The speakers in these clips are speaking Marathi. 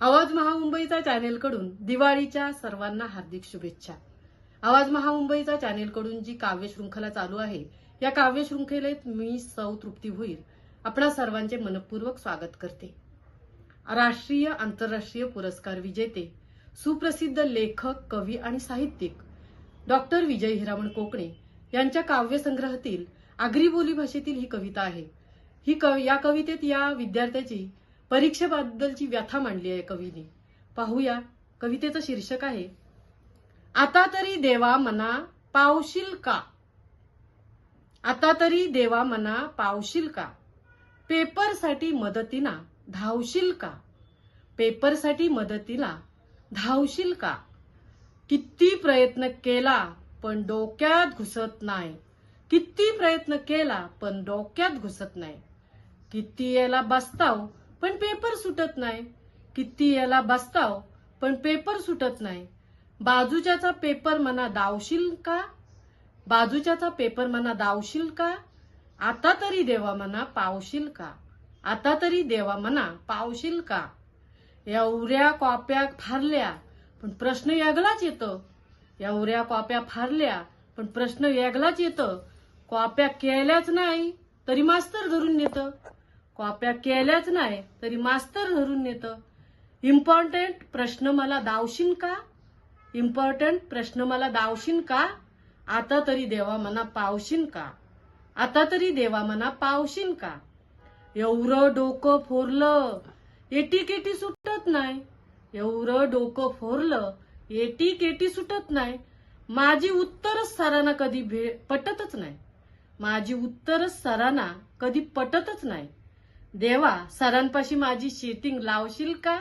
आवाज महामुंबईचा चॅनेलकडून दिवाळीच्या सर्वांना हार्दिक शुभेच्छा. आवाज महामुंबईचा चॅनेलकडून जी काव्य चालू आहे या काव्य मी सौ तृप्ती भोईर आपणा सर्वांचे मनपूर्वक स्वागत करते. राष्ट्रीय आंतरराष्ट्रीय पुरस्कार विजेते सुप्रसिद्ध लेखक कवी आणि साहित्यिक डॉक्टर विजय हिरामण कोकणे यांच्या काव्यसंग्रहातील आगरी बोली भाषेतील ही कविता आहे. ही कवी या कवितेत या विद्यार्थ्याची परीक्षेबद्दलची व्यथा मांडली आहे कवीने. पाहूया कवितेचं शीर्षक आहे आता तरी देवा मना पावशील का? आता तरी देवा मना पावशील का? पेपरसाठी मदतीना धावशील का? पेपरसाठी मदतीला धावशील का? किती प्रयत्न केला पण डोक्यात घुसत नाही. किती प्रयत्न केला पण डोक्यात घुसत नाही. किती याला बसताव पण पेपर सुटत नाही. किती याला बसताव पण पेपर सुटत नाही. बाजूच्याचा पेपर मना दावशील का? बाजूच्याचा पेपर मना दावशील का? आता तरी देवा मना पावशील का? आता तरी देवा मना पावशील का? एवढ्या कॉप्या फारल्या पण प्रश्न वेगळाच येतो. एवढ्या कॉप्या फारल्या पण प्रश्न वेगळाच येतं. कॉप्या केल्याच नाही तरी मास्तर धरून नेतं. कॉप्या केल्याच नाही तरी मास्तर धरून नेतं. इम्पॉर्टंट प्रश्न मला दावशीन का? इम्पॉर्टंट प्रश्न मला दावशीन का? आता तरी देवा मना पावशीन का? आता तरी देवा मना पावशीन का? एवढं डोकं फोरलं एटी केटी सुटत नाही. एवढं डोकं फोरलं एटी केटी सुटत नाही. माझी उत्तरच सरांना कधी भे पटतच नाही. माझी उत्तरच सरांना कधी पटतच नाही. देवा सरांपाशी माझी सेटिंग लावशील का?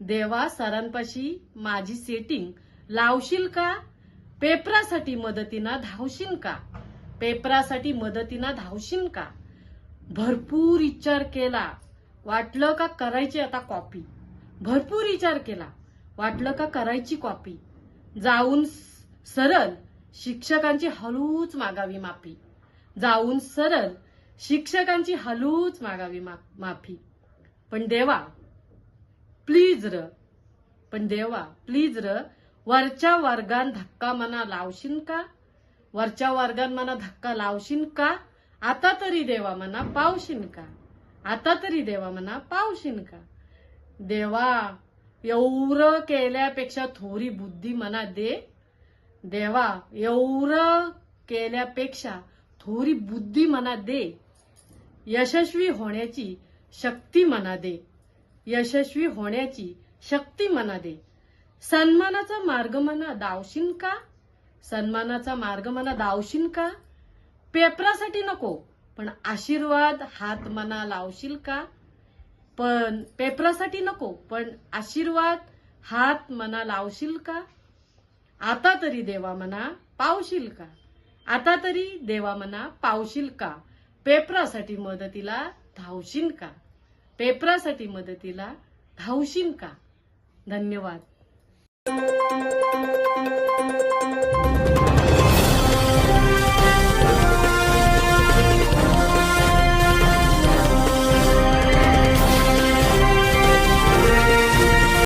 देवा सरांपाशी माझी सेटिंग लावशील का? पेपरासाठी मदतीना धावशील का? पेपरासाठी मदतीना धावशील का? भरपूर विचार केला. वाटलं का करायची आता कॉपी? भरपूर विचार केला. वाटलं का करायची कॉपी? जाऊन स- सरळ शिक्षकांची हळूच मागावी मापी जाऊन सरळ शिक्षकांची हलूच मागावी मा- माफी. पण देवा प्लीज र. पण देवा प्लीज र वरच्या वर्गान धक्का मना लावशील का? वरच्या वर्गान मना धक्का लावशील का? आता तरी देवा मना पावशील का? आता तरी देवा मना पावशील का? देवा एवढं केल्यापेक्षा थोडी बुद्धी मना दे. देवा एवढं केल्यापेक्षा थोडी बुद्धी मना दे. यशस्वी होण्याची शक्ती मना दे. यशस्वी होण्याची शक्ती मना दे. सन्मानाचा मार्ग मना दावशील का? सन्मानाचा मार्ग मना दावशील का? पेपरासाठी नको पण आशीर्वाद हात मना लावशील का? पण पेपरासाठी नको पण आशीर्वाद हात मना लावशील का? आता तरी देवा मना पावशील का? आता तरी देवा मना पावशील का? पेपरासाठी मदतीला धावशील का? पेपरासाठी मदतीला धावशील का? धन्यवाद.